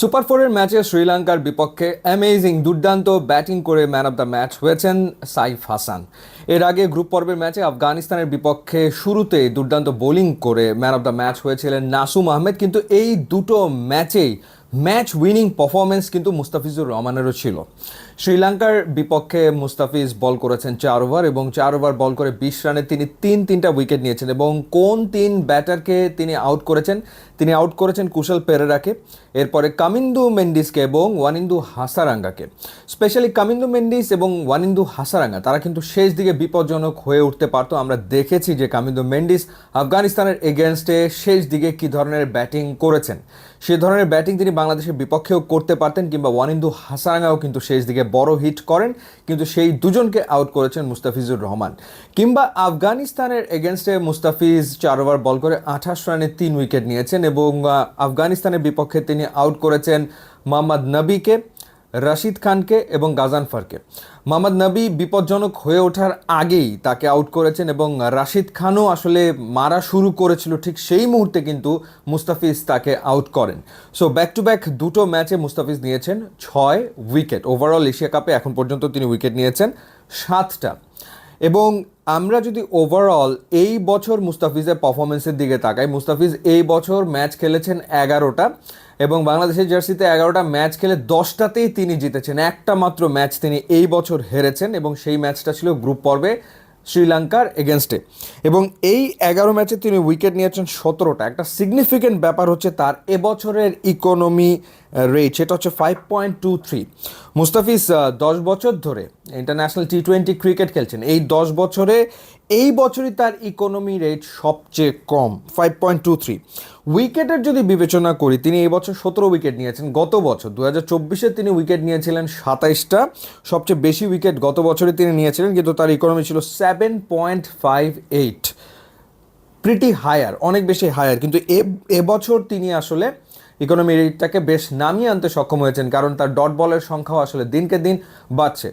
Super ফোরের ম্যাচে শ্রীলঙ্কার বিপক্ষে অ্যামেজিং দুর্দান্ত ব্যাটিং করে ম্যান অফ দ্য ম্যাচ হয়েছেন সাইফ হাসান। এর আগে গ্রুপ পর্বের ম্যাচে আফগানিস্তানের বিপক্ষে শুরুতে দুর্দান্ত বোলিং করে ম্যান অফ দ্য ম্যাচ হয়েছিলেন নাসুম আহমেদ, কিন্তু এই দুটো ম্যাচেই ম্যাচ উইনিং পারফরমেন্স কিন্তু মুস্তাফিজুর রহমানেরও ছিল। শ্রীলঙ্কার বিপক্ষে মুস্তাফিজ বল করেছেন চার ওভার এবং চার ওভার বল করে বিশ রানে তিনি তিন তিনটা উইকেট নিয়েছেন এবং কোন তিন ব্যাটারকে তিনি আউট করেছেন? তিনি আউট করেছেন কুশল পেরেরাকে, এরপরে কামিন্দু মেন্ডিসকে এবং ওয়ানিন্দু হাসারাঙ্গাকে। স্পেশালি কামিন্দু মেন্ডিস এবং ওয়ানিন্দু হাসারাঙ্গা, তারা কিন্তু শেষ দিকে বিপজ্জনক হয়ে উঠতে পারতো। আমরা দেখেছি যে কামিন্দু মেন্ডিস আফগানিস্তানের এগেনস্টে শেষ দিকে কী ধরনের ব্যাটিং করেছেন। সে ধরনের ব্যাটিং তিনি বাংলাদেশের বিপক্ষেও করতে পারতেন কিংবা ওয়ানিন্দু হাসারাঙ্গাও কিন্তু শেষ দিকে বড় হিট করেন, কিন্তু সেই দুজনকে আউট করেছেন মুস্তাফিজুর রহমান। কিংবা আফগানিস্তানের এগেনস্টে মুস্তাফিজ চার ওভার বল করে আঠাশ রানে তিন উইকেট নিয়েছেন এবং আফগানিস্তানের বিপক্ষে তিনি আউট করেছেন মোহাম্মদ নবীকে। রশিদ খানকে এবং গাজান ফারকে। মোহাম্মদ নবী বিপজ্জনক হয়ে ওঠার আগেই তাকে আউট করেছেন এবং রাশিদ খানও আসলে মারা শুরু করেছিল ঠিক সেই মুহূর্তে কিন্তু মুস্তাফিজ তাকে আউট করেন। সো ব্যাক টু ব্যাক দুটো ম্যাচে মুস্তাফিজ নিয়েছেন ছয় উইকেট ওভারঅল এশিয়া কাপে এখন পর্যন্ত তিনি উইকেট নিয়েছেন সাতটা। এবং আমরা যদি ওভারঅল এই বছর মুস্তাফিজের পারফরমেন্সের দিকে তাকাই, মুস্তাফিজ এই বছর ম্যাচ খেলেছেন এগারোটা এবং বাংলাদেশের জার্সিতে এগারোটা ম্যাচ খেলে দশটাতেই তিনি জিতেছেন। একটা মাত্র ম্যাচ তিনি এই বছর হেরেছেন এবং সেই ম্যাচটা ছিল গ্রুপ পর্বে। শ্রীলঙ্কার এগেনস্টে এবং এই এগারো ম্যাচে তিনি উইকেট নিয়েছেন সতেরোটা। একটা সিগনিফিকেন্ট ব্যাপার হচ্ছে তার এবছরের ইকোনমি রেট সেটা হচ্ছে five point two three Mustafiz দশ বছর ধরে ইন্টারন্যাশনাল টি টোয়েন্টি ক্রিকেট খেলছেন। এই দশ বছরে এই বছরই তার ইকোনমি রেট সবচেয়ে কম ফাইভ পয়েন্ট টু থ্রি উইকেটের যদি বিবেচনা করি, তিনি এই বছর সতেরো উইকেট নিয়েছেন, গত বছর দু হাজার চব্বিশে তিনি উইকেট নিয়েছিলেন সাতাইশটা। সবচেয়ে বেশি উইকেট গত বছরে তিনি নিয়েছিলেন, কিন্তু তার ইকোনমি ছিল seven point five eight pretty higher অনেক বেশি হায়ার কিন্তু এ এবছর তিনি আসলে ইকোনমি রেটটাকে বেশ নামিয়ে আনতে সক্ষম হয়েছেন, কারণ তার ডট বলের সংখ্যাও আসলে দিনকে দিন বাড়ছে।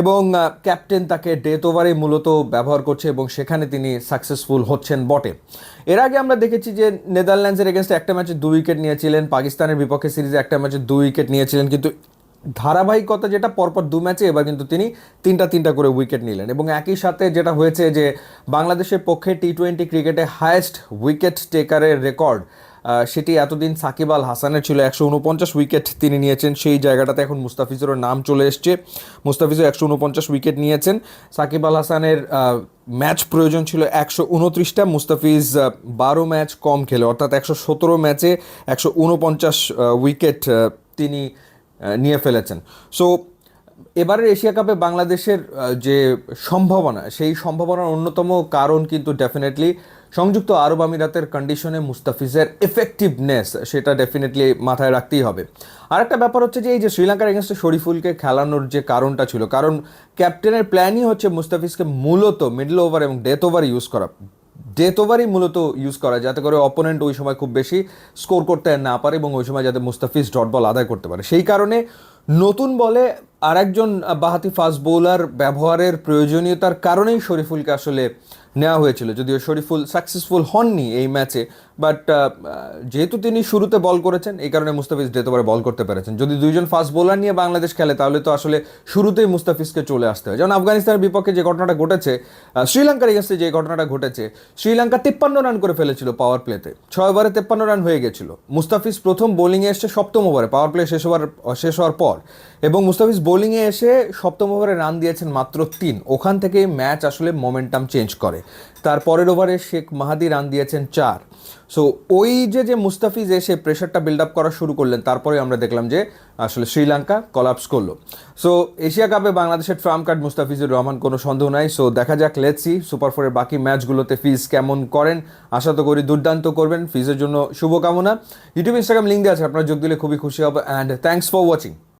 এবং ক্যাপ্টেন তাকে ডেথ ওভারে মূলত ব্যবহার করছে এবং সেখানে তিনি সাকসেসফুল হচ্ছেন বটে। এর আগে আমরা দেখেছি যে নেদারল্যান্ডসের এগেনস্টে একটা ম্যাচে দুই উইকেট নিয়েছিলেন, পাকিস্তানের বিপক্ষে সিরিজে একটা ম্যাচে দুই উইকেট নিয়েছিলেন, কিন্তু ধারাবাহিকতা যেটা পরপর দু ম্যাচে এবার কিন্তু তিনি তিনটা তিনটা করে উইকেট নিলেন। এবং একই সাথে যেটা হয়েছে যে বাংলাদেশের পক্ষে টি টোয়েন্টি ক্রিকেটে হায়েস্ট উইকেট টেকারের রেকর্ড সেটি এতদিন সাকিব আল হাসানের ছিল একশো উনপঞ্চাশ উইকেট তিনি নিয়েছেন। সেই জায়গাটাতে এখন মুস্তাফিজেরও নাম চলে এসছে। মুস্তাফিজও একশো উনপঞ্চাশ উইকেট নিয়েছেন। সাকিব আল হাসানের ম্যাচ প্রয়োজন ছিল একশো উনত্রিশটা। মুস্তাফিজ বারো ম্যাচ কম খেলে, অর্থাৎ একশো সতেরো ম্যাচে একশো উনপঞ্চাশ উইকেট তিনি নিয়ে ফেলেছেন। সো এবারের এশিয়া কাপে বাংলাদেশের যে সম্ভাবনা, সেই সম্ভাবনার অন্যতম কারণ কিন্তু ডেফিনেটলি সংযুক্ত আরব আমিরাতের কন্ডিশনে মুস্তাফিজের এফেক্টিভনেস সেটা ডেফিনেটলি মাথায় রাখতেই হবে। আর একটা ব্যাপার হচ্ছে যে এই যে শ্রীলঙ্কার এগেনস্টে শরীফুলকে খেলানোর যে কারণটা ছিল, কারণ ক্যাপ্টেনের প্ল্যানই হচ্ছে মুস্তাফিজকে মূলত মিডল ওভার এবং ডেথ ওভার ইউজ করা। ডেথ ওভারই মূলত ইউজ করা, যাতে করে অপোনেন্ট ওই সময় খুব বেশি স্কোর করতে না পারে এবং ওই সময় যাতে মুস্তাফিজ ডট বল আদায় করতে পারে। সেই কারণে নতুন বলে আরেকজন বাহাতি ফাস্ট বোলার ব্যবহারের প্রয়োজনীয়তার কারণেই শরীফুলকে আসলে নেওয়া হয়েছিল। যদিও শরীফুল সাকসেসফুল হননি এই ম্যাচে বাট যেহেতু তিনি শুরুতে বল করেছেন, এই কারণে মুস্তাফিজ ওভারে বল করতে পেরেছেন। যদি দুইজন ফাস্ট বোলার নিয়ে বাংলাদেশ খেলে, তাহলে তো আসলে শুরুতেই মুস্তাফিজকে চলে আসতে হয়। যেমন আফগানিস্তানের বিপক্ষে যে ঘটনাটা ঘটেছে শ্রীলঙ্কার এগেন্স্টে যে ঘটনাটা ঘটেছে, শ্রীলঙ্কা তিপ্পান্ন রান করে ফেলেছিল পাওয়ার প্লেতে ছয় ওভারে তেপ্পান্ন রান হয়ে গেছিল। মুস্তাফিজ প্রথম বোলিংয়ে এসে সপ্তম ওভারে পাওয়ার প্লে শেষ হওয়ার শেষ হওয়ার পর। এবং মুস্তাফিজ বোলিংয়ে এসে সপ্তম ওভারে রান দিয়েছেন মাত্র তিন। ওখান থেকে ম্যাচ আসলে মোমেন্টাম চেঞ্জ করে। তার পরের ওভারে শেখ মাহাদি রান দিয়েছেন চার। সো ওই যে যে মুস্তাফিজ এসে প্রেশারটা বিল্ড আপ করা শুরু করলেন তারপরে আমরা দেখলাম যে আসলে শ্রীলঙ্কা কলাপস করল। সো এশিয়া কাপে বাংলাদেশের ট্রাম কার্ড মুস্তাফিজুর রহমান কোনো সন্দেহ নাই। সো দেখা যাক লেটসি সুপার ফোরের বাকি ম্যাচগুলোতে ফিজ কেমন করেন। আশা তো করি দুর্দান্ত করবেন। ফিজের জন্য শুভকামনা। ইউটিউব ইনস্টাগ্রাম লিঙ্ক দেওয়া আছে, আপনারা যোগ দিলে খুবই খুশি হবে। And thanks for watching